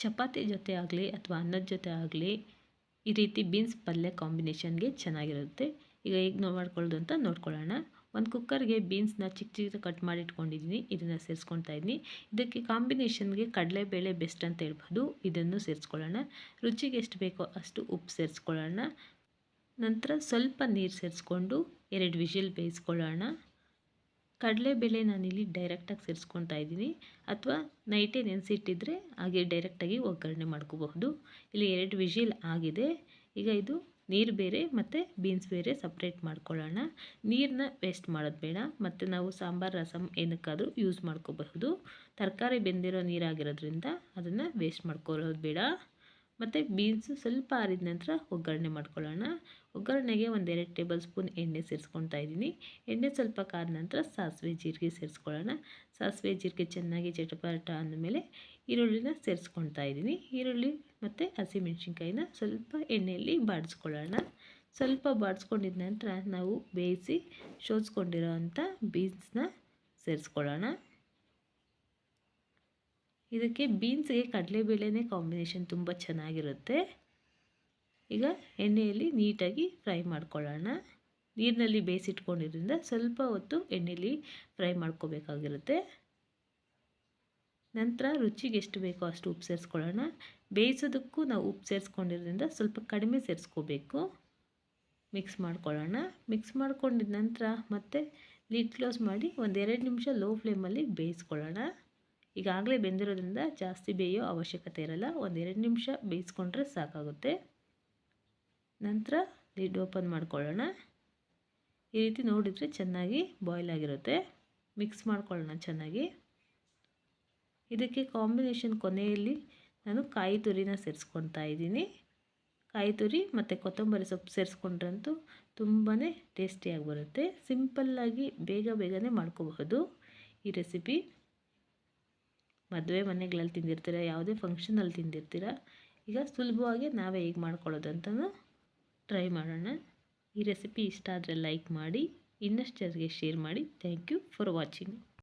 ಚಪಾತಿ ಜೊತೆ ಆಗಲಿ ಅಥವಾ ಅನ್ನದ ಜೊತೆ ಆಗಲಿ ಈ ರೀತಿ ಬೀನ್ಸ್ ಪಲ್ಯ ಕಾಂಬಿನೇಷನ್ಗೆ ಚೆನ್ನಾಗಿರುತ್ತೆ. ಈಗ ಹೇಗೆ ನಾವು ಮಾಡ್ಕೊಳ್ಳೋದು ಅಂತ ನೋಡ್ಕೊಳ್ಳೋಣ. ಒಂದು ಕುಕ್ಕರ್ಗೆ ಬೀನ್ಸ್ನ ಚಿಕ್ಕ ಚಿಕ್ಕದ ಕಟ್ ಮಾಡಿ ಇಟ್ಕೊಂಡಿದ್ದೀನಿ ಇದನ್ನು ಸೇರಿಸ್ಕೊಳ್ತಾ ಇದ್ದೀನಿ ಇದಕ್ಕೆ ಕಾಂಬಿನೇಷನ್ಗೆ ಕಡಲೆಬೇಳೆ ಬೆಸ್ಟ್ ಅಂತ ಹೇಳ್ಬೋದು. ಇದನ್ನು ಸೇರಿಸ್ಕೊಳ್ಳೋಣ. ರುಚಿಗೆ ಎಷ್ಟು ಬೇಕೋ ಅಷ್ಟು ಉಪ್ಪು ಸೇರಿಸ್ಕೊಳ್ಳೋಣ. ನಂತರ ಸ್ವಲ್ಪ ನೀರು ಸೇರಿಸ್ಕೊಂಡು ಎರಡು ವಿಷಿಲ್ ಬೇಯಿಸ್ಕೊಳ್ಳೋಣ. ಕಡಲೆಬೇಳೆ ನಾನಿಲ್ಲಿ ಡೈರೆಕ್ಟಾಗಿ ಸೇರಿಸ್ಕೊತಾ ಇದ್ದೀನಿ. ಅಥವಾ ನೈಟೇ ನೆನೆಸಿಟ್ಟಿದ್ರೆ ಹಾಗೆ ಡೈರೆಕ್ಟಾಗಿ ಒಗ್ಗರಣೆ ಮಾಡ್ಕೋಬಹುದು. ಇಲ್ಲಿ ಎರಡು ವಿಷಿಲ್ ಆಗಿದೆ. ಈಗ ಇದು ನೀರು ಬೇರೆ ಮತ್ತು ಬೀನ್ಸ್ ಬೇರೆ ಸಪ್ರೇಟ್ ಮಾಡ್ಕೊಳ್ಳೋಣ. ನೀರನ್ನ ವೇಸ್ಟ್ ಮಾಡೋದು ಬೇಡ. ಮತ್ತು ನಾವು ಸಾಂಬಾರು ರಸಮ್ ಏನಕ್ಕಾದರೂ ಯೂಸ್ ಮಾಡ್ಕೋಬಹುದು. ತರಕಾರಿ ಬೆಂದಿರೋ ನೀರಾಗಿರೋದ್ರಿಂದ ಅದನ್ನು ವೇಸ್ಟ್ ಮಾಡ್ಕೊಳ್ಳೋದು ಬೇಡ. ಮತ್ತು ಬೀನ್ಸು ಸ್ವಲ್ಪ ಆರಿದ ನಂತರ ಒಗ್ಗರಣೆ ಮಾಡ್ಕೊಳ್ಳೋಣ. ಒಗ್ಗರಣೆಗೆ ಒಂದೆರಡು ಟೇಬಲ್ ಸ್ಪೂನ್ ಎಣ್ಣೆ ಸೇರಿಸ್ಕೊಳ್ತಾ ಇದ್ದೀನಿ. ಎಣ್ಣೆ ಸ್ವಲ್ಪ ಕಾದ ನಂತರ ಸಾಸಿವೆ ಜೀರಿಗೆ ಸೇರಿಸ್ಕೊಳ್ಳೋಣ. ಸಾಸಿವೆ ಜೀರಿಗೆ ಚೆನ್ನಾಗಿ ಚಟಪಟ ಅಂದಮೇಲೆ ಈರುಳ್ಳಿನ ಸೇರಿಸ್ಕೊಳ್ತಾ ಇದ್ದೀನಿ. ಈರುಳ್ಳಿ ಮತ್ತು ಹಸಿಮೆಣ್ಸಿನ್ಕಾಯಿನ ಸ್ವಲ್ಪ ಎಣ್ಣೆಯಲ್ಲಿ ಬಾಡಿಸ್ಕೊಳ್ಳೋಣ. ಸ್ವಲ್ಪ ಬಾಡಿಸ್ಕೊಂಡಿದ ನಂತರ ನಾವು ಬೇಯಿಸಿ ಶೋಧಿಸ್ಕೊಂಡಿರೋ ಅಂಥ ಬೀನ್ಸ್ನ ಸೇರಿಸ್ಕೊಳ್ಳೋಣ. ಇದಕ್ಕೆ ಬೀನ್ಸ್ಗೆ ಕಡಲೆಬೇಳೆನೇ ಕಾಂಬಿನೇಷನ್ ತುಂಬ ಚೆನ್ನಾಗಿರುತ್ತೆ. ಈಗ ಎಣ್ಣೆಯಲ್ಲಿ ನೀಟಾಗಿ ಫ್ರೈ ಮಾಡ್ಕೊಳ್ಳೋಣ. ನೀರಿನಲ್ಲಿ ಬೇಯಿಸಿಟ್ಕೊಂಡಿದ್ದರಿಂದ ಸ್ವಲ್ಪ ಹೊತ್ತು ಎಣ್ಣೆಯಲ್ಲಿ ಫ್ರೈ ಮಾಡ್ಕೋಬೇಕಾಗಿರುತ್ತೆ. ನಂತರ ರುಚಿಗೆ ಎಷ್ಟು ಬೇಕೋ ಅಷ್ಟು ಉಪ್ಪು ಸೇರಿಸ್ಕೊಳ್ಳೋಣ. ಬೇಯಿಸೋದಕ್ಕೂ ನಾವು ಉಪ್ಪು ಸೇರಿಸ್ಕೊಂಡಿರೋದ್ರಿಂದ ಸ್ವಲ್ಪ ಕಡಿಮೆ ಸೇರಿಸ್ಕೋಬೇಕು. ಮಿಕ್ಸ್ ಮಾಡ್ಕೊಳ್ಳೋಣ. ಮಿಕ್ಸ್ ಮಾಡ್ಕೊಂಡಿದ ನಂತರ ಮತ್ತೆ ಲಿಡ್ ಕ್ಲೋಸ್ ಮಾಡಿ ಒಂದೆರಡು ನಿಮಿಷ ಲೋ ಫ್ಲೇಮಲ್ಲಿ ಬೇಯಿಸ್ಕೊಳ್ಳೋಣ. ಈಗಾಗಲೇ ಬೆಂದಿರೋದ್ರಿಂದ ಜಾಸ್ತಿ ಬೇಯೋ ಅವಶ್ಯಕತೆ ಇರಲ್ಲ. ಒಂದೆರಡು ನಿಮಿಷ ಬೇಯಿಸ್ಕೊಂಡ್ರೆ ಸಾಕಾಗುತ್ತೆ. ನಂತರ ಲಿಡ್ ಓಪನ್ ಮಾಡ್ಕೊಳ್ಳೋಣ. ಈ ರೀತಿ ನೋಡಿದರೆ ಚೆನ್ನಾಗಿ ಬಾಯ್ಲ್ ಆಗಿರುತ್ತೆ. ಮಿಕ್ಸ್ ಮಾಡ್ಕೊಳ್ಳೋಣ ಚೆನ್ನಾಗಿ. ಇದಕ್ಕೆ ಕಾಂಬಿನೇಷನ್ ಕೊನೆಯಲ್ಲಿ ನಾನು ಕಾಯಿ ತುರಿನ ಸೇರಿಸ್ಕೊತಾ ಇದ್ದೀನಿ. ಕಾಯಿ ತುರಿ ಮತ್ತು ಕೊತ್ತಂಬರಿ ಸೊಪ್ಪು ಸೇರಿಸ್ಕೊಂಡ್ರಂತೂ ತುಂಬಾ ಟೇಸ್ಟಿಯಾಗಿ ಬರುತ್ತೆ. ಸಿಂಪಲ್ಲಾಗಿ ಬೇಗ ಬೇಗನೆ ಮಾಡ್ಕೋಬಹುದು ಈ ರೆಸಿಪಿ. ಮದುವೆ ಮನೆಗಳಲ್ಲಿ ತಿಂದಿರ್ತೀರ, ಯಾವುದೇ ಫಂಕ್ಷನಲ್ಲಿ ತಿಂದಿರ್ತೀರ, ಈಗ ಸುಲಭವಾಗಿ ನಾವೇ ಹೇಗೆ ಮಾಡ್ಕೊಳ್ಳೋದು ಅಂತಲೂ ಟ್ರೈ ಮಾಡೋಣ. ಈ ರೆಸಿಪಿ ಇಷ್ಟ ಆದರೆ ಲೈಕ್ ಮಾಡಿ, ಇನ್ನಷ್ಟು ಜನರಿಗೆ ಶೇರ್ ಮಾಡಿ. Thank you for watching